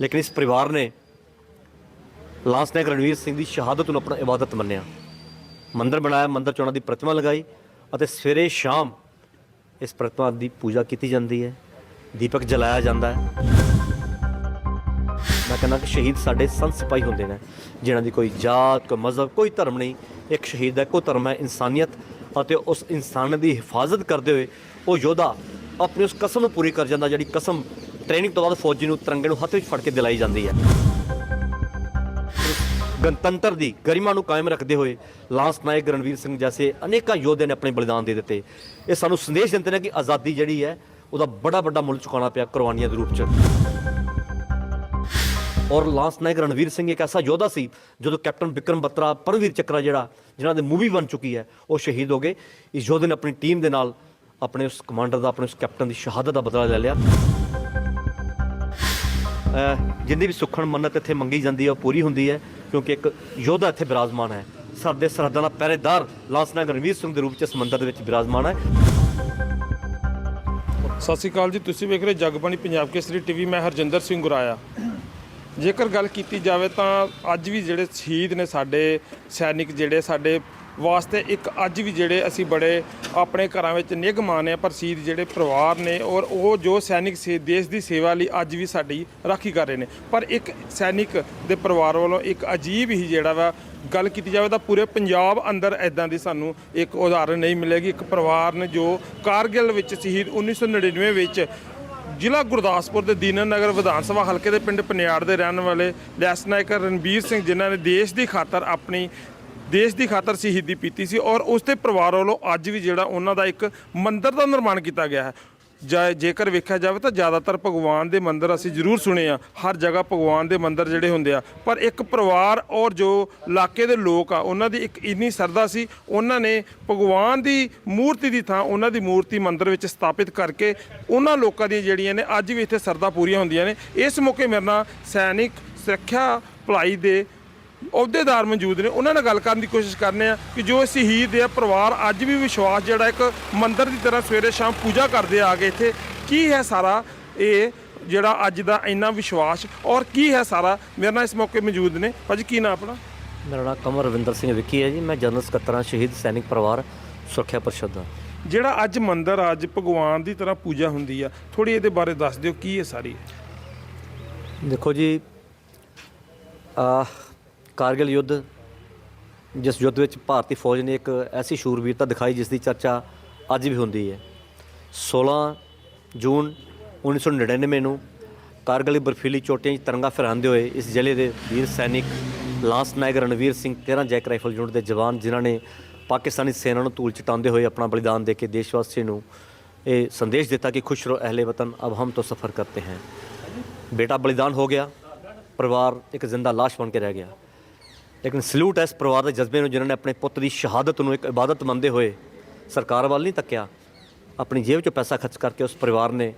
ਲੇਕਿਨ ਇਸ ਪਰਿਵਾਰ ਨੇ ਲਾਂਸ ਨਾਇਕ ਰਣਵੀਰ ਸਿੰਘ ਦੀ ਸ਼ਹਾਦਤ ਨੂੰ ਆਪਣਾ ਇਬਾਦਤ ਮੰਨਿਆ। ਮੰਦਰ ਬਣਾਇਆ, ਮੰਦਰ 'ਚ ਉਹਨਾਂ ਦੀ ਪ੍ਰਤਿਮਾ ਲਗਾਈ ਅਤੇ ਸਵੇਰੇ ਸ਼ਾਮ ਇਸ ਪ੍ਰਤਿਮਾ ਦੀ ਪੂਜਾ ਕੀਤੀ ਜਾਂਦੀ ਹੈ, ਦੀਪਕ ਜਲਾਇਆ ਜਾਂਦਾ ਹੈ। ਮੈਂ ਕਹਿੰਦਾ ਕਿ ਸ਼ਹੀਦ ਸਾਡੇ ਸੰਤ ਸਿਪਾਹੀ ਹੁੰਦੇ ਨੇ, ਜਿਨ੍ਹਾਂ ਦੀ ਕੋਈ ਜਾਤ, ਕੋਈ ਮਜ਼ਹਬ, ਕੋਈ ਧਰਮ ਨਹੀਂ। ਇੱਕ ਸ਼ਹੀਦ ਦਾ ਇੱਕੋ ਧਰਮ ਹੈ ਇਨਸਾਨੀਅਤ ਅਤੇ ਉਸ ਇਨਸਾਨ ਦੀ ਹਿਫਾਜ਼ਤ ਕਰਦੇ ਹੋਏ ਉਹ ਯੋਧਾ ਆਪਣੀ ਉਸ ਕਸਮ ਨੂੰ ਪੂਰੀ ਕਰ ਜਾਂਦਾ, ਜਿਹੜੀ ਕਸਮ ਟ੍ਰੇਨਿੰਗ ਤੋਂ ਬਾਅਦ ਫੌਜੀ ਨੂੰ ਤਿਰੰਗੇ ਨੂੰ ਹੱਥ ਵਿੱਚ ਫੜ ਕੇ ਦਿਲਾਈ ਜਾਂਦੀ ਹੈ। ਗਣਤੰਤਰ ਦੀ ਗਰਿਮਾ ਨੂੰ ਕਾਇਮ ਰੱਖਦੇ ਹੋਏ ਲਾਂਸ ਨਾਇਕ ਰਣਵੀਰ ਸਿੰਘ ਜੈਸੇ ਅਨੇਕਾਂ ਯੋਧੇ ਨੇ ਆਪਣੇ ਬਲੀਦਾਨ ਦੇ ਦਿੱਤੇ। ਇਹ ਸਾਨੂੰ ਸੰਦੇਸ਼ ਦਿੰਦੇ ਨੇ ਕਿ ਆਜ਼ਾਦੀ ਜਿਹੜੀ ਹੈ, ਉਹਦਾ ਬੜਾ ਵੱਡਾ ਮੁੱਲ ਚੁਕਾਉਣਾ ਪਿਆ ਕੁਰਬਾਨੀਆਂ ਦੇ ਰੂਪ 'ਚ। ਔਰ ਲਾਂਸ ਨਾਇਕ ਰਣਵੀਰ ਸਿੰਘ ਇੱਕ ਐਸਾ ਯੋਧਾ ਸੀ, ਜਦੋਂ ਕੈਪਟਨ ਵਿਕਰਮ ਬੱਤਰਾ, ਪਰਮਵੀਰ ਚੱਕਰਾ ਜਿਹੜਾ, ਜਿਨ੍ਹਾਂ ਦੇ ਮੂਵੀ ਬਣ ਚੁੱਕੀ ਹੈ, ਉਹ ਸ਼ਹੀਦ ਹੋ ਗਏ। ਇਸ ਯੋਧੇ ਨੇ ਆਪਣੀ ਟੀਮ ਦੇ ਨਾਲ ਆਪਣੇ ਉਸ ਕਮਾਂਡਰ ਦਾ, ਆਪਣੇ ਉਸ ਕੈਪਟਨ ਦੀ ਸ਼ਹਾਦਤ ਦਾ ਬਦਲਾ ਲੈ ਲਿਆ। ਅਹ, ਜਿੰਨੀ ਵੀ ਸੁਖਣ ਮੰਨਤ ਇੱਥੇ ਮੰਗੀ ਜਾਂਦੀ ਹੈ, ਉਹ ਪੂਰੀ ਹੁੰਦੀ ਹੈ, ਕਿਉਂਕਿ ਇੱਕ ਯੋਧਾ ਇੱਥੇ ਬਿਰਾਜਮਾਨ ਹੈ। ਸਾਡੇ ਸਰਹੱਦਾਂ ਦਾ ਪਹਿਰੇਦਾਰ ਲਾਂਸ ਨਾਇਕ ਰਣਵੀਰ ਸਿੰਘ ਦੇ ਰੂਪ 'ਚ ਸਮੁੰਦਰ ਦੇ ਵਿੱਚ ਬਿਰਾਜਮਾਨ ਹੈ। ਸਤਿ ਸ਼੍ਰੀ ਅਕਾਲ ਜੀ, ਤੁਸੀਂ ਵੇਖ ਰਹੇ ਜਗਬਾਣੀ ਪੰਜਾਬ ਕੇਸਰੀ ਟੀਵੀ, ਮੈਂ ਹਰਜਿੰਦਰ ਸਿੰਘ ਗੁਰਾਇਆ। ਜੇਕਰ ਗੱਲ ਕੀਤੀ ਜਾਵੇ ਤਾਂ ਅੱਜ ਵੀ ਜਿਹੜੇ ਸ਼ਹੀਦ ਨੇ ਸਾਡੇ ਸੈਨਿਕ ਜਿਹੜੇ ਸਾਡੇ ਵਾਸਤੇ ਇੱਕ ਅੱਜ ਵੀ ਜਿਹੜੇ ਅਸੀਂ ਬੜੇ ਆਪਣੇ ਘਰਾਂ ਵਿੱਚ ਨਿੱਘ ਮਾਣੇ ਆ ਪਰ ਸ਼ਹੀਦ ਜਿਹੜੇ ਪਰਿਵਾਰ ਨੇ ਔਰ ਉਹ ਜੋ ਸੈਨਿਕ ਸੇ ਦੇਸ਼ ਦੀ ਸੇਵਾ ਲਈ ਅੱਜ ਵੀ ਸਾਡੀ ਰਾਖੀ ਕਰ ਰਹੇ ਨੇ। ਪਰ ਇੱਕ ਸੈਨਿਕ ਦੇ ਪਰਿਵਾਰ ਵੱਲੋਂ ਇੱਕ ਅਜੀਬ ਹੀ ਜਿਹੜਾ ਵਾ ਗੱਲ ਕੀਤੀ ਜਾਵੇ ਤਾਂ ਪੂਰੇ ਪੰਜਾਬ ਅੰਦਰ ਐਦਾਂ ਦੀ ਸਾਨੂੰ ਇੱਕ ਉਦਾਹਰਨ ਨਹੀਂ ਮਿਲੇਗੀ। ਇੱਕ ਪਰਿਵਾਰ ਨੇ ਜੋ ਕਾਰਗਿਲ ਵਿੱਚ ਸ਼ਹੀਦ 1999 ਵਿੱਚ ਜ਼ਿਲ੍ਹਾ ਗੁਰਦਾਸਪੁਰ ਦੇ ਦੀਨਾਨਗਰ ਵਿਧਾਨ ਸਭਾ ਹਲਕੇ ਦੇ ਪਿੰਡ ਪਨਿਆੜ ਦੇ ਰਹਿਣ ਵਾਲੇ ਲੈਸ ਨਾਇਕ ਰਣਬੀਰ ਸਿੰਘ, ਜਿਨ੍ਹਾਂ ਨੇ ਦੇਸ਼ ਦੀ ਖਾਤਰ ਆਪਣੀ, ਦੇਸ਼ ਦੀ ਖਾਤਰ ਸ਼ਹੀਦੀ ਪੀਤੀ ਸੀ ਔਰ ਉਸ ਦੇ ਪਰਿਵਾਰ ਵੱਲੋਂ ਅੱਜ ਵੀ ਜਿਹੜਾ ਉਹਨਾਂ ਦਾ ਇੱਕ ਮੰਦਿਰ ਦਾ ਨਿਰਮਾਣ ਕੀਤਾ ਗਿਆ ਹੈ। ਜਾ ਜੇਕਰ ਵੇਖਿਆ ਜਾਵੇ ਤਾਂ ਜ਼ਿਆਦਾਤਰ ਭਗਵਾਨ ਦੇ ਮੰਦਿਰ ਅਸੀਂ ਜ਼ਰੂਰ ਸੁਣੇ ਆ। ਹਰ ਜਗ੍ਹਾ ਭਗਵਾਨ ਦੇ ਮੰਦਿਰ ਜਿਹੜੇ ਹੁੰਦੇ ਆ। ਪਰ ਇੱਕ ਪਰਿਵਾਰ ਔਰ ਜੋ ਇਲਾਕੇ ਦੇ ਲੋਕ ਆ, ਉਹਨਾਂ ਦੀ ਇੱਕ ਇੰਨੀ ਸਰਦਾ ਸੀ, ਉਹਨਾਂ ਨੇ ਭਗਵਾਨ ਦੀ ਮੂਰਤੀ ਦੀ ਥਾਂ, ਉਹਨਾਂ ਦੀ ਮੂਰਤੀ ਮੰਦਿਰ ਵਿੱਚ ਸਥਾਪਿਤ ਕਰਕੇ ਉਹਨਾਂ ਲੋਕਾਂ ਦੀਆਂ ਜਿਹੜੀਆਂ ਨੇ, ਅੱਜ ਵੀ ਇੱਥੇ ਸਰਦਾ ਪੂਰੀਆਂ ਹੁੰਦੀਆਂ ਨੇ। ਇਸ ਮੌਕੇ ਮੇਰੇ ਨਾਲ ਸੈਨਿਕ ਸੁਰੱਖਿਆ ਭਲਾਈ ਦੇ ਅਹੁਦੇਦਾਰ ਮੌਜੂਦ ਨੇ ਉਹਨਾਂ ਨਾਲ ਗੱਲ ਕਰਨ ਦੀ ਕੋਸ਼ਿਸ਼ ਕਰਨੇ ਆ ਕਿ ਜੋ ਸ਼ਹੀਦ ਦੇ ਪਰਿਵਾਰ ਅੱਜ ਵੀ ਵਿਸ਼ਵਾਸ ਜਿਹੜਾ ਇੱਕ ਮੰਦਿਰ ਦੀ ਤਰ੍ਹਾਂ ਸਵੇਰੇ ਸ਼ਾਮ ਪੂਜਾ ਕਰਦੇ ਆ ਗਏ ਇੱਥੇ ਕੀ ਹੈ ਸਾਰਾ ਇਹ ਜਿਹੜਾ ਅੱਜ ਦਾ ਇੰਨਾ ਵਿਸ਼ਵਾਸ ਔਰ ਕੀ ਹੈ ਸਾਰਾ? ਮੇਰੇ ਨਾਲ ਇਸ ਮੌਕੇ ਮੌਜੂਦ ਨੇ। ਭਾਜੀ ਕੀ ਨਾਮ ਆਪਣਾ? ਮੇਰਾ ਨਾਮ ਕਮਰ ਰਵਿੰਦਰ ਸਿੰਘ ਵਿੱਕੀ ਹੈ ਜੀ। ਮੈਂ ਜਨਰਲ ਸਕੱਤਰ ਸ਼ਹੀਦ ਸੈਨਿਕ ਪਰਿਵਾਰ ਸੁਰੱਖਿਆ ਪਰਿਸ਼ਦ ਦਾ ਜਿਹੜਾ ਅੱਜ ਮੰਦਿਰ ਅੱਜ ਭਗਵਾਨ ਦੀ ਤਰ੍ਹਾਂ ਪੂਜਾ ਹੁੰਦੀ ਆ ਥੋੜੀ ਇਹਦੇ ਬਾਰੇ ਦੱਸ ਦਿਓ ਕੀ ਹੈ ਸਾਰੀ ਦੇਖੋ ਜੀ ਆ ਕਾਰਗਿਲ ਯੁੱਧ, ਜਿਸ ਯੁੱਧ ਵਿੱਚ ਭਾਰਤੀ ਫੌਜ ਨੇ ਇੱਕ ਐਸੀ ਸ਼ੂਰਵੀਰਤਾ ਦਿਖਾਈ ਜਿਸ ਦੀ ਚਰਚਾ ਅੱਜ ਵੀ ਹੁੰਦੀ ਹੈ। 16 ਜੂਨ 1999 ਨੂੰ ਕਾਰਗਿਲ ਬਰਫੀਲੀ ਚੋਟੀਆਂ 'ਚ ਤਿਰੰਗਾ ਫਹਿਰਾਉਂਦੇ ਹੋਏ ਇਸ ਜ਼ਿਲ੍ਹੇ ਦੇ ਵੀਰ ਸੈਨਿਕ lance Naik Ranvir Singh 13 JAK rifle unit ਦੇ ਜਵਾਨ ਜਿਨ੍ਹਾਂ ਨੇ ਪਾਕਿਸਤਾਨੀ ਸੈਨਾ ਨੂੰ ਧੂਲ ਚਟਾਉਂਦੇ ਹੋਏ ਆਪਣਾ ਬਲੀਦਾਨ ਦੇ ਕੇ ਦੇਸ਼ ਵਾਸੀ ਨੂੰ ਇਹ ਸੰਦੇਸ਼ ਦਿੱਤਾ ਕਿ ਖੁਸ਼ ਰਹੋ, ਅਹਲੇ ਵਤਨ, ਅਬ ਹਮ ਤੋਂ ਸਫਰ ਕਰਤੇ ਹੈ। ਬੇਟਾ ਬਲੀਦਾਨ ਹੋ ਗਿਆ, ਪਰਿਵਾਰ ਇੱਕ ਜ਼ਿੰਦਾ ਲਾਸ਼ ਬਣ ਕੇ ਰਹਿ ਗਿਆ। ਲੇਕਿਨ ਸਲੂਟ ਹੈ ਇਸ ਪਰਿਵਾਰ ਦੇ ਜਜ਼ਬੇ ਨੂੰ, ਜਿਨ੍ਹਾਂ ਨੇ ਆਪਣੇ ਪੁੱਤ ਦੀ ਸ਼ਹਾਦਤ ਨੂੰ ਇੱਕ ਇਬਾਦਤ ਮੰਨਦੇ ਹੋਏ ਸਰਕਾਰ ਵੱਲ ਨਹੀਂ ਤੱਕਿਆ, ਆਪਣੀ ਜੇਬ 'ਚੋਂ ਪੈਸਾ ਖਰਚ ਕਰਕੇ ਉਸ ਪਰਿਵਾਰ ਨੇ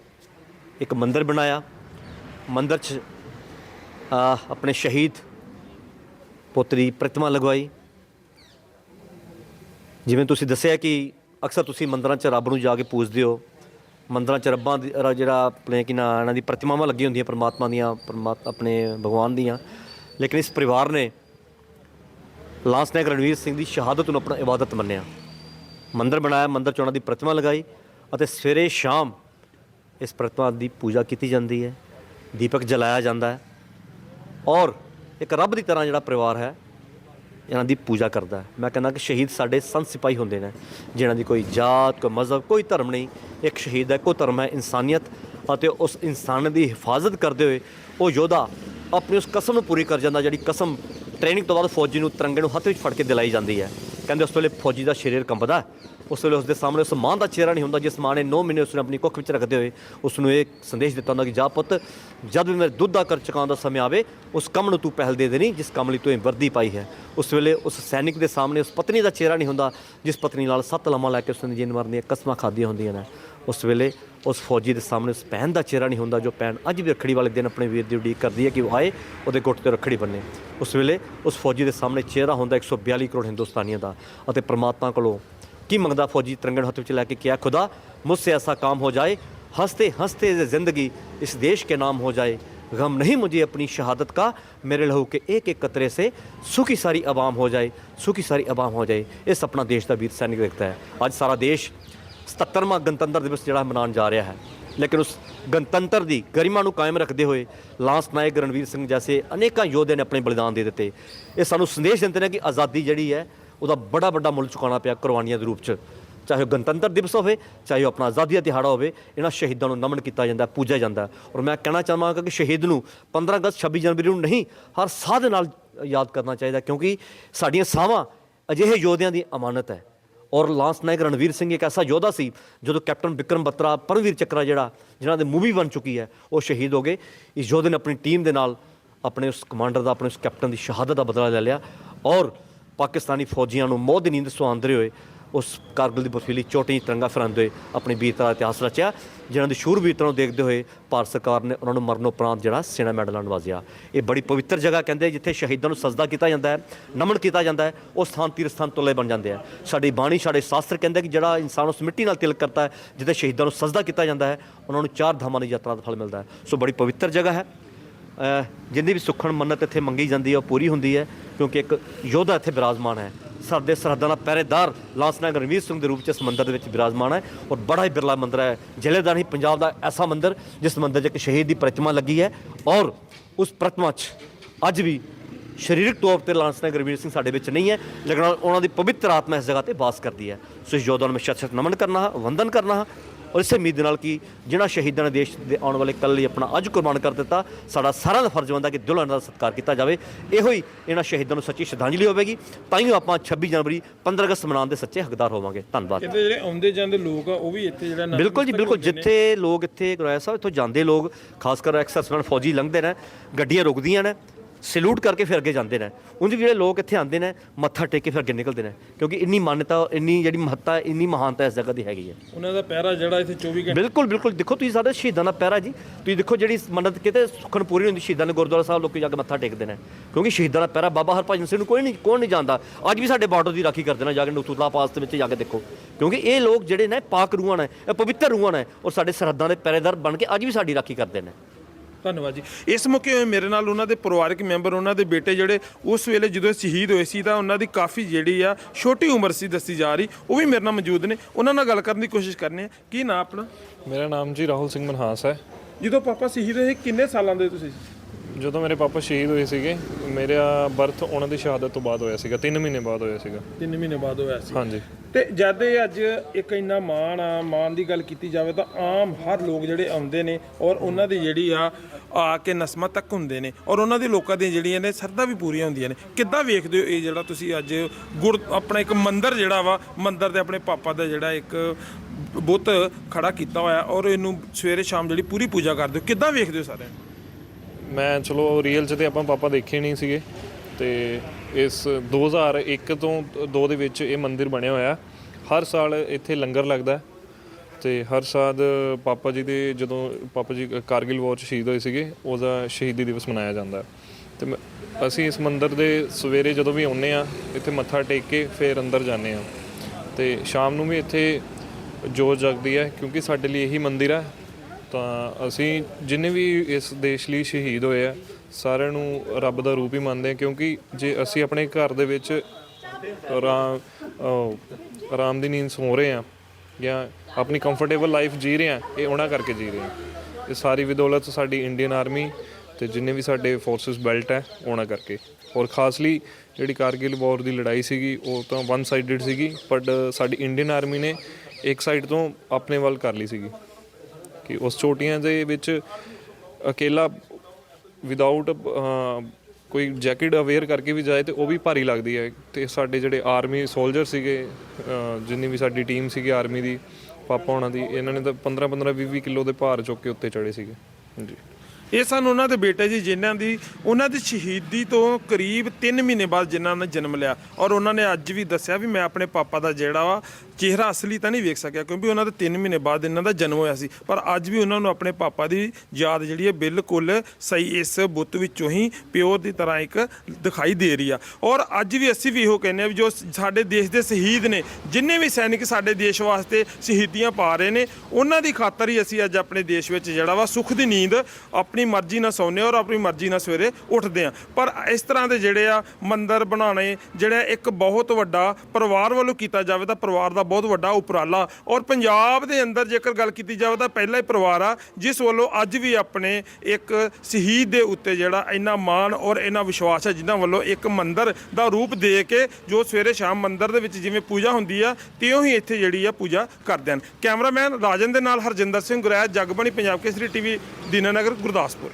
ਇੱਕ ਮੰਦਿਰ ਬਣਾਇਆ। ਮੰਦਿਰ 'ਚ ਆਪਣੇ ਸ਼ਹੀਦ ਪੁੱਤ ਦੀ ਪ੍ਰਤਿਮਾ ਲਗਵਾਈ। ਜਿਵੇਂ ਤੁਸੀਂ ਦੱਸਿਆ ਕਿ ਅਕਸਰ ਤੁਸੀਂ ਮੰਦਰਾਂ 'ਚ ਰੱਬ ਨੂੰ ਜਾ ਕੇ ਪੂਜਦੇ ਹੋ। ਮੰਦਰਾਂ 'ਚ ਰੱਬਾਂ ਦੀ ਜਿਹੜਾ ਆਪਣੇ ਕਿ ਨਾ, ਇਹਨਾਂ ਦੀ ਪ੍ਰਤਿਮਾਵਾਂ ਲੱਗੀਆਂ ਹੁੰਦੀਆਂ ਪਰਮਾਤਮਾ ਦੀਆਂ, ਪਰਮਾਤ, ਆਪਣੇ ਭਗਵਾਨ ਦੀਆਂ। ਲੇਕਿਨ ਇਸ ਪਰਿਵਾਰ ਨੇ ਲਾਂਸ ਨਾਇਕ ਰਣਵੀਰ ਸਿੰਘ ਦੀ ਸ਼ਹਾਦਤ ਨੂੰ ਆਪਣਾ ਇਬਾਦਤ ਮੰਨਿਆ। ਮੰਦਰ ਬਣਾਇਆ, ਮੰਦਰ 'ਚ ਉਹਨਾਂ ਦੀ ਪ੍ਰਤਿਮਾ ਲਗਾਈ ਅਤੇ ਸਵੇਰੇ ਸ਼ਾਮ ਇਸ ਪ੍ਰਤਿਮਾ ਦੀ ਪੂਜਾ ਕੀਤੀ ਜਾਂਦੀ ਹੈ, ਦੀਪਕ ਜਲਾਇਆ ਜਾਂਦਾ ਹੈ ਔਰ ਇੱਕ ਰੱਬ ਦੀ ਤਰ੍ਹਾਂ ਜਿਹੜਾ ਪਰਿਵਾਰ ਹੈ, ਇਹਨਾਂ ਦੀ ਪੂਜਾ ਕਰਦਾ ਹੈ। ਮੈਂ ਕਹਿੰਦਾ ਕਿ ਸ਼ਹੀਦ ਸਾਡੇ ਸੰਤ ਸਿਪਾਹੀ ਹੁੰਦੇ ਨੇ, ਜਿਨ੍ਹਾਂ ਦੀ ਕੋਈ ਜਾਤ, ਕੋਈ ਮਜ਼ਹਬ, ਕੋਈ ਧਰਮ ਨਹੀਂ, ਇੱਕ ਸ਼ਹੀਦ ਹੈ, ਇੱਕੋ ਧਰਮ ਹੈ, ਇਨਸਾਨੀਅਤ ਅਤੇ ਉਸ ਇਨਸਾਨ ਦੀ ਹਿਫਾਜ਼ਤ ਕਰਦੇ ਹੋਏ ਉਹ ਯੋਧਾ ਆਪਣੀ ਉਸ ਕਸਮ ਨੂੰ ਪੂਰੀ ਕਰ ਜਾਂਦਾ, ਜਿਹੜੀ ਕਸਮ ਟ੍ਰੇਨਿੰਗ ਤੋਂ ਬਾਅਦ ਫੌਜੀ ਨੂੰ ਤਿਰੰਗੇ ਨੂੰ ਹੱਥ ਵਿੱਚ ਫੜ ਕੇ ਦਿਲਾਈ ਜਾਂਦੀ ਹੈ। ਕਹਿੰਦੇ ਉਸ ਵੇਲੇ ਫੌਜੀ ਦਾ ਸਰੀਰ ਕੰਬਦਾ ਉਸ ਵੇਲੇ ਉਸ ਦੇ ਸਾਹਮਣੇ ਉਸ ਮਾਂ ਦਾ ਚਿਹਰਾ ਨਹੀਂ ਹੁੰਦਾ, ਜਿਸ ਮਾਂ ਨੇ 9 ਮਹੀਨੇ ਉਸ ਨੂੰ ਆਪਣੀ ਕੁੱਖ ਵਿੱਚ ਰੱਖਦੇ ਹੋਏ ਉਸ ਨੂੰ ਇਹ ਸੰਦੇਸ਼ ਦਿੱਤਾ ਹੁੰਦਾ ਕਿ ਜਾ ਪੁੱਤ, ਜਦ ਵੀ ਮੇਰੇ ਦੁੱਧ ਦਾ ਕਰ ਚੁਕਾਉਣ ਦਾ ਸਮਾਂ ਆਵੇ, ਉਸ ਕੰਮ ਨੂੰ ਤੂੰ ਪਹਿਲ ਦੇ ਦੇਣੀ, ਜਿਸ ਕੰਮ ਲਈ ਤੂੰ ਇਹ ਵਰਦੀ ਪਾਈ ਹੈ। ਉਸ ਵੇਲੇ ਉਸ ਸੈਨਿਕ ਦੇ ਸਾਹਮਣੇ ਉਸ ਪਤਨੀ ਦਾ ਚਿਹਰਾ ਨਹੀਂ ਹੁੰਦਾ, ਜਿਸ ਪਤਨੀ ਨਾਲ ਸੱਤ ਲੰਮਾ ਲੈ ਕੇ ਉਸ ਨੇ ਜੀਨ ਮਰਨ ਦੀਆਂ ਕਸਮਾਂ ਖਾਧੀਆਂ ਹੁੰਦੀਆਂ ਨੇ। ਉਸ ਵੇਲੇ ਉਸ ਫੌਜੀ ਦੇ ਸਾਹਮਣੇ ਉਸ ਭੈਣ ਦਾ ਚਿਹਰਾ ਨਹੀਂ ਹੁੰਦਾ, ਜੋ ਭੈਣ ਅੱਜ ਵੀ ਰੱਖੜੀ ਵਾਲੇ ਦਿਨ ਆਪਣੇ ਵੀਰ ਦੀ ਉਡੀਕ ਕਰਦੀ ਹੈ ਕਿ ਉਹ ਆਏ, ਉਹਦੇ ਗੁੱਟ ਤੇ ਰੱਖੜੀ ਬੰਨੇ। ਉਸ ਵੇਲੇ ਉਸ ਫੌਜੀ ਦੇ ਸਾਹਮਣੇ ਚਿਹਰਾ ਹੁੰਦਾ 142 ਕਰੋੜ ਹਿੰਦੁਸਤਾਨੀਆਂ ਦਾ ਅਤੇ ਪ੍ਰਮਾਤਮਾ ਕੋਲੋਂ ਕੀ ਮੰਗਦਾ ਫੌਜੀ ਤਿਰੰਗਣ ਹੱਥ ਵਿੱਚ ਲੈ ਕੇ ਕਿਹਾ, ਖੁਦਾ ਮੁਝਸੇ ਐਸਾ ਹੋ ਜਾਏ ਹਸਤੇ हंसते हंसते ज़िंदगी इस देश के नाम हो जाए गम नहीं मुझे अपनी शहादत का मेरे लहू के एक एक कतरे से सुखी सारी आवाम हो जाए सुखी सारी आवाम हो जाए ये सपना देश का वीर सैनिक देखता है आज सारा देश ਸਤੱਤਰਵਾਂ ਗਣਤੰਤਰ ਦਿਵਸ ਜਿਹੜਾ ਮਨਾਉਣ ਜਾ ਰਿਹਾ ਹੈ। ਲੇਕਿਨ ਉਸ ਗਣਤੰਤਰ ਦੀ ਗਰਿਮਾ ਨੂੰ ਕਾਇਮ ਰੱਖਦੇ ਹੋਏ ਲਾਂਸ ਨਾਇਕ ਰਣਵੀਰ ਸਿੰਘ ਜੈਸੇ ਅਨੇਕਾਂ ਯੋਧੇ ਨੇ ਆਪਣੇ ਬਲੀਦਾਨ ਦੇ ਦਿੱਤੇ। ਇਹ ਸਾਨੂੰ ਸੰਦੇਸ਼ ਦਿੰਦੇ ਨੇ ਕਿ ਆਜ਼ਾਦੀ ਜਿਹੜੀ ਹੈ ਉਹਦਾ ਬੜਾ ਵੱਡਾ ਮੁੱਲ ਚੁਕਾਉਣਾ ਪਿਆ ਕੁਰਬਾਨੀਆਂ ਦੇ ਰੂਪ 'ਚ। ਚਾਹੇ ਉਹ ਗਣਤੰਤਰ ਦਿਵਸ ਹੋਵੇ, ਚਾਹੇ ਉਹ ਆਪਣਾ ਆਜ਼ਾਦੀ ਦਾ ਦਿਹਾੜਾ ਹੋਵੇ, ਇਹਨਾਂ ਸ਼ਹੀਦਾਂ ਨੂੰ ਨਮਨ ਕੀਤਾ ਜਾਂਦਾ, ਪੂਜਿਆ ਜਾਂਦਾ। ਔਰ ਮੈਂ ਕਹਿਣਾ ਚਾਹਾਂਗਾ ਕਿ ਸ਼ਹੀਦ ਨੂੰ 15 ਅਗਸਤ 26 ਜਨਵਰੀ ਨੂੰ ਨਹੀਂ, ਹਰ ਸਾਹ ਦੇ ਨਾਲ ਯਾਦ ਕਰਨਾ ਚਾਹੀਦਾ, ਕਿਉਂਕਿ ਸਾਡੀਆਂ ਸਾਹਾਂ ਅਜਿਹੇ ਯੋਧਿਆਂ ਦੀ ਅਮਾਨਤ ਹੈ। ਔਰ ਲਾਂਸ ਨਾਇਕ ਰਣਵੀਰ ਸਿੰਘ ਇੱਕ ਐਸਾ ਯੋਧਾ ਸੀ, ਜਦੋਂ ਕੈਪਟਨ ਵਿਕਰਮ ਬੱਤਰਾ, ਪਰਮਵੀਰ ਚੱਕਰਾ ਜਿਹੜਾ, ਜਿਨ੍ਹਾਂ ਦੇ ਮੂਵੀ ਬਣ ਚੁੱਕੀ ਹੈ, ਉਹ ਸ਼ਹੀਦ ਹੋ ਗਏ। ਇਸ ਯੋਧੇ ਨੇ ਆਪਣੀ ਟੀਮ ਦੇ ਨਾਲ ਆਪਣੇ ਉਸ ਕਮਾਂਡਰ ਦਾ, ਆਪਣੇ ਉਸ ਕੈਪਟਨ ਦੀ ਸ਼ਹਾਦਤ ਦਾ ਬਦਲਾ ਲੈ ਲਿਆ। ਔਰ ਪਾਕਿਸਤਾਨੀ ਫੌਜੀਆਂ ਨੂੰ ਮੌਤ ਦੀ ਨੀਂਦ ਸੁਆਉਂਦੇ ਹੋਏ, ਉਸ ਕਾਰਗਿਲ ਦੀ ਬਰਫੀਲੀ ਚੋਟੀ ਤਿਰੰਗਾ ਫਰੰਦੇ ਹੋਏ ਆਪਣੀ ਵੀਰਤਾ ਦਾ ਇਤਿਹਾਸ ਰਚਿਆ, ਜਿਨ੍ਹਾਂ ਦੀ ਸ਼ੂਰਬੀਰਤਾ ਨੂੰ ਦੇਖਦੇ ਹੋਏ ਭਾਰਤ ਸਰਕਾਰ ਨੇ ਉਹਨਾਂ ਨੂੰ ਮਰਨ ਉਪਰੰਤ ਜਿਹੜਾ ਸੈਨਾ ਮੈਡਲ ਨਾਲ ਨਵਾਜ਼ਿਆ। ਇਹ ਬੜੀ ਪਵਿੱਤਰ ਜਗ੍ਹਾ ਕਹਿੰਦੇ, ਜਿੱਥੇ ਸ਼ਹੀਦਾਂ ਨੂੰ ਸਜਦਾ ਕੀਤਾ ਜਾਂਦਾ ਹੈ, ਨਮਨ ਕੀਤਾ ਜਾਂਦਾ ਹੈ, ਉਹ ਸਥਾਨ ਤੀਰਥ ਸਥਾਨ ਤੁਲੇ ਬਣ ਜਾਂਦੇ ਆ। ਸਾਡੀ ਬਾਣੀ, ਸਾਡੇ ਸ਼ਾਸਤਰ ਕਹਿੰਦੇ ਕਿ ਜਿਹੜਾ ਇਨਸਾਨ ਉਸ ਮਿੱਟੀ ਨਾਲ ਤਿਲਕ ਕਰਤਾ ਹੈ ਜਿੱਥੇ ਸ਼ਹੀਦਾਂ ਨੂੰ ਸਜਦਾ ਕੀਤਾ ਜਾਂਦਾ ਹੈ, ਉਹਨਾਂ ਨੂੰ ਚਾਰ ਧਾਮਾਂ ਦੀ ਯਾਤਰਾ ਦਾ ਫਲ ਮਿਲਦਾ ਹੈ। ਸੋ ਬੜੀ ਪਵਿੱਤਰ ਜਗ੍ਹਾ ਹੈ। ਅਹ ਜਿੰਨੀ ਵੀ ਸੁੱਖਣ ਮੰਨਤ ਇੱਥੇ ਮੰਗੀ ਜਾਂਦੀ ਹੈ, ਉਹ ਪੂਰੀ ਹੁੰਦੀ ਹੈ। ਕਿਉਂਕਿ ਇੱਕ ਯੋਧਾ ਇੱਥੇ ਬਿਰਾਜਮਾਨ ਹੈ। ਸਾਡੇ ਸਰਹੱਦਾਂ ਦਾ ਪਹਿਰੇਦਾਰ ਲਾਂਸਨਾਗ ਰਣਵੀਰ ਸਿੰਘ ਦੇ ਰੂਪ 'ਚ ਇਸ ਮੰਦਰ ਦੇ ਵਿੱਚ ਵਿਰਾਜਮਾਨ ਹੈ ਔਰ ਬੜਾ ਹੀ ਬਿਰਲਾ ਮੰਦਰ ਹੈ। ਜ਼ਿਲ੍ਹੇ ਦਾ ਹੀ ਪੰਜਾਬ ਦਾ ਐਸਾ ਮੰਦਰ ਜਿਸ ਮੰਦਰ 'ਚ ਇੱਕ ਸ਼ਹੀਦ ਦੀ ਪ੍ਰਤਿਮਾ ਲੱਗੀ ਹੈ ਔਰ ਉਸ ਪ੍ਰਤਿਮਾ 'ਚ ਅੱਜ ਵੀ ਸਰੀਰਕ ਤੌਰ ਤੇ ਲਾਂਸਨਾਗ ਰਣਵੀਰ ਸਿੰਘ ਸਾਡੇ ਵਿੱਚ ਨਹੀਂ ਹੈ, ਲੇਕਿਨ ਉਹਨਾਂ ਦੀ ਪਵਿੱਤਰ ਆਤਮਾ ਇਸ ਜਗ੍ਹਾ ਤੇ ਵਾਸ ਕਰਦੀ ਹੈ। ਸੋ ਇਸ ਯੋਧਾ ਨੂੰ ਮੈਂ ਸ਼ਤ ਨਮਨ ਕਰਨਾ ਹਾਂ, ਵੰਦਨ ਕਰਨਾ ਹਾਂ। ਔਰ ਇਸੇ ਉਮੀਦ ਦੇ ਨਾਲ ਕਿ ਜਿਹੜਾ ਸ਼ਹੀਦਾਂ ਨੇ ਦੇਸ਼ ਦੇ ਆਉਣ ਵਾਲੇ ਕੱਲ੍ਹ ਲਈ ਆਪਣਾ ਅੱਜ ਕੁਰਬਾਨ ਕਰ ਦਿੱਤਾ ਸਾਡਾ ਸਾਰਿਆਂ ਦਾ ਫਰਜ਼ ਬਣਦਾ ਕਿ ਦਿਲੋਂ ਇਹਨਾਂ ਦਾ ਸਤਿਕਾਰ ਕੀਤਾ ਜਾਵੇ। ਇਹੋ ਹੀ ਇਹਨਾਂ ਸ਼ਹੀਦਾਂ ਨੂੰ ਸੱਚੀ ਸ਼ਰਧਾਂਜਲੀ ਹੋਵੇਗੀ। ਤਾਂ ਹੀ ਆਪਾਂ 26 ਜਨਵਰੀ 15 ਅਗਸਤ ਮਨਾਉਣ ਦੇ ਸੱਚੇ ਹੱਕਦਾਰ ਹੋਵਾਂਗੇ। ਧੰਨਵਾਦ। ਕਹਿੰਦੇ ਜਿਹੜੇ ਆਉਂਦੇ ਜਾਂਦੇ ਲੋਕ ਆ ਉਹ ਵੀ ਇੱਥੇ ਜਿਹੜਾ ਬਿਲਕੁਲ ਜੀ ਬਿਲਕੁਲ। ਜਿੱਥੇ ਲੋਕ ਇੱਥੇ ਗੁਰਾਇਆ ਸਾਹਿਬ ਇੱਥੋਂ ਜਾਂਦੇ ਲੋਕ ਖਾਸ ਕਰ ਐਕਸਰਸਾਈਜ਼ ਫੌਜੀ ਲੰਘਦੇ ਨੇ ਗੱਡੀਆਂ ਰੁਕਦੀਆਂ ਨੇ ਸਲੂਟ ਕਰਕੇ ਫਿਰ ਅੱਗੇ ਜਾਂਦੇ ਨੇ। ਉਂਝ ਜਿਹੜੇ ਲੋਕ ਇੱਥੇ ਆਉਂਦੇ ਨੇ ਮੱਥਾ ਟੇਕ ਕੇ ਫਿਰ ਅੱਗੇ ਨਿਕਲਦੇ ਨੇ। ਕਿਉਂਕਿ ਇੰਨੀ ਮਾਨਤਾ ਇੰਨੀ ਜਿਹੜੀ ਮਹੱਤਤਾ ਇੰਨੀ ਮਹਾਨਤਾ ਇਸ ਜਗ੍ਹਾ ਦੀ ਹੈਗੀ ਹੈ। ਉਹਨਾਂ ਦਾ ਪਹਿਰਾ ਜਿਹੜਾ ਇੱਥੇ 24 ਘੰਟੇ ਬਿਲਕੁਲ ਬਿਲਕੁਲ। ਦੇਖੋ ਤੁਸੀਂ ਸਾਡੇ ਸ਼ਹੀਦਾਂ ਦਾ ਪਹਿਰਾ ਜੀ। ਤੁਸੀਂ ਦੇਖੋ ਜਿਹੜੀ ਮੰਨਤ ਕਿਤੇ ਸੁਖਨ ਪੂਰੀ ਹੁੰਦੀ ਸ਼ਹੀਦਾਂ ਦੇ ਗੁਰਦੁਆਰਾ ਸਾਹਿਬ ਲੋਕੀ ਜਾ ਕੇ ਮੱਥਾ ਟੇਕਦੇ ਨੇ। ਕਿਉਂਕਿ ਸ਼ਹੀਦਾਂ ਦਾ ਪਹਿਰਾ ਬਾਬਾ ਹਰਭਜਨ ਸਿੰਘ ਨੂੰ ਕੋਈ ਨਹੀਂ ਕੌਣ ਨਹੀਂ ਜਾਣਦਾ। ਅੱਜ ਵੀ ਸਾਡੇ ਬਾਰਡਰ ਦੀ ਰਾਖੀ ਕਰਦੇ ਨੇ ਜਾ ਕੇ ਨੁਕਤੁਲਾ ਪਾਸ ਦੇ ਵਿੱਚ ਜਾ ਕੇ ਦੇਖੋ। ਕਿਉਂਕਿ ਇਹ ਲੋਕ ਜਿਹੜੇ ਨੇ ਪਾਕ ਰੂਹਾਂ ਨੇ ਇਹ ਪਵਿੱਤਰ ਰੂਹਾਂ ਨੇ ਔਰ ਸਾਡੇ ਸਰਹੱਦਾਂ ਦੇ ਪਹਿਰੇਦਾਰ ਬਣ ਕੇ ਅੱਜ ਵੀ ਸਾਡੀ ਰਾਖੀ ਕਰਦੇ ਨੇ। ਧੰਨਵਾਦ ਜੀ। ਇਸ ਮੌਕੇ ਮੇਰੇ ਨਾਲ ਉਹਨਾਂ ਦੇ ਪਰਿਵਾਰਕ ਮੈਂਬਰ ਉਹਨਾਂ ਦੇ ਬੇਟੇ ਜਿਹੜੇ ਉਸ ਵੇਲੇ ਜਦੋਂ ਸ਼ਹੀਦ ਹੋਏ ਸੀ ਤਾਂ ਉਹਨਾਂ ਦੀ ਕਾਫੀ ਜਿਹੜੀ ਆ ਛੋਟੀ ਉਮਰ ਸੀ ਦੱਸੀ ਜਾ ਰਹੀ ਉਹ ਵੀ ਮੇਰੇ ਨਾਲ ਮੌਜੂਦ ਨੇ। ਉਹਨਾਂ ਨਾਲ ਗੱਲ ਕਰਨ ਦੀ ਕੋਸ਼ਿਸ਼ ਕਰਨੇ ਆ। ਕੀ ਨਾਂ ਆਪਣਾ? ਮੇਰਾ ਨਾਮ ਜੀ ਰਾਹੁਲ ਸਿੰਘ ਮਨਹਾਸ ਹੈ। ਜਦੋਂ ਪਾਪਾ ਸ਼ਹੀਦ ਹੋਏ ਕਿੰਨੇ ਸਾਲਾਂ ਦੇ ਤੁਸੀਂ ਜਦੋਂ ਮੇਰੇ ਪਾਪਾ ਸ਼ਹੀਦ ਹੋਏ ਸੀਗੇ ਮੇਰਾ ਬਰਥ ਉਹਨਾਂ ਦੀ ਸ਼ਹਾਦਤ ਤੋਂ ਬਾਅਦ ਹੋਇਆ ਸੀਗਾ 3 ਮਹੀਨੇ ਬਾਅਦ ਹੋਇਆ ਸੀਗਾ। 3 ਮਹੀਨੇ ਬਾਅਦ ਹੋਇਆ ਸੀ। ਹਾਂਜੀ। ਤੇ ਜਦ ਇਹ ਅੱਜ ਇੱਕ ਇੰਨਾ ਮਾਣ ਆ ਮਾਣ ਦੀ ਗੱਲ ਕੀਤੀ ਜਾਵੇ ਤਾਂ ਆਮ ਹਰ ਲੋਕ ਜਿਹੜੇ ਆਉਂਦੇ ਨੇ ਔਰ ਉਹਨਾਂ ਦੀ ਜਿਹੜੀ ਆ ਆ ਕੇ ਨਸਮਾਂ ਤੱਕ ਹੁੰਦੇ ਨੇ ਔਰ ਉਹਨਾਂ ਦੇ ਲੋਕਾਂ ਦੀਆਂ ਜਿਹੜੀਆਂ ਨੇ ਸਰਦਾ ਵੀ ਪੂਰੀਆਂ ਹੁੰਦੀਆਂ ਨੇ। ਕਿੱਦਾਂ ਵੇਖਦੇ ਹੋ ਇਹ ਜਿਹੜਾ ਤੁਸੀਂ ਅੱਜ ਗੁਰ ਆਪਣਾ ਇੱਕ ਮੰਦਿਰ ਜਿਹੜਾ ਵਾ ਮੰਦਿਰ ਦੇ ਆਪਣੇ ਪਾਪਾ ਦਾ ਜਿਹੜਾ ਇੱਕ ਬੁੱਤ ਖੜਾ ਕੀਤਾ ਹੋਇਆ ਔਰ ਇਹਨੂੰ ਸਵੇਰੇ ਸ਼ਾਮ ਜਿਹੜੀ ਪੂਰੀ ਪੂਜਾ ਕਰਦੇ ਹੋ ਕਿੱਦਾਂ ਵੇਖਦੇ ਹੋ ਸਾਰੇ ਮੈਂ ਚਲੋ ਰੀਅਲ 'ਚ ਤੇ ਆਪਾਂ ਪਾਪਾ ਦੇਖੇ ਨਹੀਂ ਸੀਗੇ ਤੇ ਇਸ 2001 ਤੋਂ 2 ਦੇ ਵਿੱਚ ਇਹ ਮੰਦਿਰ ਬਣਿਆ ਹੋਇਆ। ਹਰ ਸਾਲ ਇੱਥੇ ਲੰਗਰ ਲੱਗਦਾ ਹੈ ਤੇ ਹਰ ਸਾਲ ਪਾਪਾ ਜੀ ਦੇ ਜਦੋਂ ਪਾਪਾ ਜੀ ਕਾਰਗਿਲ ਵਾਰ 'ਚ ਸ਼ਹੀਦ ਹੋਏ ਸੀਗੇ, ਉਹਦਾ ਸ਼ਹੀਦੀ ਦਿਵਸ ਮਨਾਇਆ ਜਾਂਦਾ ਹੈ। ਤੇ ਅਸੀਂ ਇਸ ਮੰਦਿਰ ਦੇ ਸਵੇਰੇ ਜਦੋਂ ਵੀ ਆਉਂਦੇ ਆ ਇੱਥੇ ਮੱਥਾ ਟੇਕ ਕੇ ਫਿਰ ਅੰਦਰ ਜਾਂਦੇ ਆ ਤੇ ਸ਼ਾਮ ਨੂੰ ਵੀ ਇੱਥੇ ਜੋਤ ਜਗਦੀ ਹੈ ਕਿਉਂਕਿ ਸਾਡੇ ਲਈ ਇਹੀ ਮੰਦਿਰ ਹੈ ਤਾਂ ਅਸੀਂ ਜਿੰਨੇ ਵੀ ਇਸ ਦੇਸ਼ ਲਈ ਸ਼ਹੀਦ ਹੋਏ ਆ, ਸਾਰਿਆਂ ਨੂੰ ਰੱਬ ਦਾ ਰੂਪ ਹੀ ਮੰਨਦੇ ਆ ਕਿਉਂਕਿ ਜੇ ਅਸੀਂ ਆਪਣੇ ਘਰ ਦੇ ਵਿੱਚ ਆਰਾਮ, ਅਹ, ਆਰਾਮ ਦੀ ਨੀਂਦ ਸੌ ਰਹੇ ਆ ਜਾਂ ਆਪਣੀ ਕੰਫਰਟੇਬਲ ਲਾਈਫ ਜੀ ਰਹੇ ਆ ਇਹ ਉਹਨਾਂ ਕਰਕੇ ਜੀ ਰਹੇ ਆ ਇਹ ਸਾਰੀ ਵਿਦੌਲਤ ਸਾਡੀ ਇੰਡੀਅਨ ਆਰਮੀ ਤੇ ਜਿੰਨੇ ਵੀ ਸਾਡੇ ਫੋਰਸਸ ਬੈਲਟ ਹੈ, ਉਹਨਾਂ ਕਰਕੇ। ਔਰ ਖਾਸਲੀ ਜਿਹੜੀ ਕਾਰਗਿਲ ਵਾਰ ਦੀ ਲੜਾਈ ਸੀਗੀ, ਉਹ ਤਾਂ ਵਨ ਸਾਈਡਡ ਸੀਗੀ ਬਟ ਸਾਡੀ ਇੰਡੀਅਨ ਆਰਮੀ ਨੇ ਇੱਕ ਸਾਈਡ ਤੋਂ ਆਪਣੇ ਵੱਲ ਕਰ ਲਈ ਸੀਗੀ। ਕਿ ਉਸ ਚੋਟੀਆਂ ਦੇ ਵਿੱਚ ਅਕੇਲਾ ਵਿਦਆਊਟ ਕੋਈ ਜੈਕਟ ਅਵੇਅਰ ਕਰਕੇ ਵੀ ਜਾਏ ਤੇ ਉਹ ਵੀ ਭਾਰੀ ਲੱਗਦੀ ਹੈ। ਤੇ ਸਾਡੇ ਜਿਹੜੇ ਆਰਮੀ ਸੋਲਜਰ ਸੀਗੇ ਜਿੰਨੀ ਵੀ ਸਾਡੀ ਟੀਮ ਸੀਗੀ ਆਰਮੀ ਦੀ, ਪਾਪਾ ਉਹਨਾਂ ਦੀ, ਇਹਨਾਂ ਨੇ ਤਾਂ 15 15 20 20 ਕਿਲੋ ਦੇ ਭਾਰ ਚੁੱਕ ਕੇ ਉੱਤੇ ਚੜੇ ਸੀਗੇ। ਜੀ ਇਹ ਸਨ ਉਹਨਾਂ ਦੇ ਬੇਟੇ ਜੀ, ਜਿਨ੍ਹਾਂ ਦੀ, ਉਹਨਾਂ ਦੀ ਸ਼ਹੀਦੀ ਤੋਂ ਕਰੀਬ 3 ਮਹੀਨੇ ਬਾਅਦ ਜਿਨ੍ਹਾਂ ਨੇ ਜਨਮ ਲਿਆ। ਔਰ ਉਹਨਾਂ ਨੇ ਅੱਜ ਵੀ ਦੱਸਿਆ ਵੀ ਮੈਂ ਆਪਣੇ ਪਾਪਾ ਦਾ ਜਿਹੜਾ ਵਾ ਚਿਹਰਾ ਅਸਲੀ ਤਾਂ ਨਹੀਂ ਵੇਖ ਸਕਿਆ, ਕਿਉਂਕਿ ਉਹਨਾਂ ਦੇ 3 ਮਹੀਨੇ ਬਾਅਦ ਇਹਨਾਂ ਦਾ ਜਨਮ ਹੋਇਆ ਸੀ। ਪਰ ਅੱਜ ਵੀ ਉਹਨਾਂ ਨੂੰ ਆਪਣੇ ਪਾਪਾ ਦੀ ਯਾਦ ਜਿਹੜੀ ਹੈ ਬਿਲਕੁਲ ਸਹੀ, ਇਸ ਬੁੱਤ ਵਿੱਚੋਂ ਹੀ ਪਿਓਰ ਦੀ ਤਰ੍ਹਾਂ ਇੱਕ ਦਿਖਾਈ ਦੇ ਰਹੀ ਆ। ਔਰ ਅੱਜ ਵੀ ਅਸੀਂ ਵੀ ਇਹੋ ਕਹਿੰਦੇ ਆ ਵੀ ਜੋ ਸਾਡੇ ਦੇਸ਼ ਦੇ ਸ਼ਹੀਦ ਨੇ, ਜਿੰਨੇ ਵੀ ਸੈਨਿਕ ਸਾਡੇ ਦੇਸ਼ ਵਾਸਤੇ ਸ਼ਹੀਦੀਆਂ ਪਾ ਰਹੇ ਨੇ, ਉਹਨਾਂ ਦੀ ਖਾਤਰ ਹੀ ਅਸੀਂ ਅੱਜ ਆਪਣੇ ਦੇਸ਼ ਵਿੱਚ ਜਿਹੜਾ ਵਾ ਸੁੱਖ ਦੀ ਨੀਂਦ ਆਪਣੀ ਮਰਜ਼ੀ ਨਾਲ ਸੌਂਦੇ ਔਰ ਆਪਣੀ ਮਰਜ਼ੀ ਨਾਲ ਸਵੇਰੇ ਉੱਠਦੇ ਆ ਪਰ ਇਸ ਤਰ੍ਹਾਂ ਦੇ ਜਿਹੜੇ ਆ ਮੰਦਰ ਬਣਾਉਣੇ, ਜਿਹੜਾ ਇੱਕ ਬਹੁਤ ਵੱਡਾ ਪਰਿਵਾਰ ਵੱਲੋਂ ਕੀਤਾ ਜਾਵੇ ਤਾਂ ਪਰਿਵਾਰ ਦਾ ਬਹੁਤ ਵੱਡਾ ਉਪਰਾਲਾ। ਔਰ ਪੰਜਾਬ ਦੇ ਅੰਦਰ ਜੇਕਰ ਗੱਲ ਕੀਤੀ ਜਾਵੇ ਤਾਂ ਪਹਿਲਾ ਹੀ ਪਰਿਵਾਰ ਆ, ਜਿਸ ਵੱਲੋਂ ਅੱਜ ਵੀ ਆਪਣੇ ਇੱਕ ਸ਼ਹੀਦ ਦੇ ਉੱਤੇ ਜਿਹੜਾ ਇੰਨਾ ਮਾਣ ਔਰ ਇੰਨਾ ਵਿਸ਼ਵਾਸ ਹੈ, ਜਿਨ੍ਹਾਂ ਵੱਲੋਂ ਇੱਕ ਮੰਦਰ ਦਾ ਰੂਪ ਦੇ ਕੇ ਜੋ ਸਵੇਰੇ ਸ਼ਾਮ ਮੰਦਰ ਦੇ ਵਿੱਚ ਜਿਵੇਂ ਪੂਜਾ ਹੁੰਦੀ ਆ, ਤਿਉਂ ਹੀ ਇੱਥੇ ਜਿਹੜੀ ਆ ਪੂਜਾ ਕਰਦੇ ਹਨ। ਕੈਮਰਾਮੈਨ ਰਾਜਨ ਦੇ ਨਾਲ ਹਰਜਿੰਦਰ ਸਿੰਘ ਗੁਰੈਤ ਜਗਬਾਣੀ ਪੰਜਾਬ ਕੇਸਰੀ ਟੀਵੀ, ਦੀਨਾਨਗਰ, ਗੁਰਦਾਸਪੁਰ।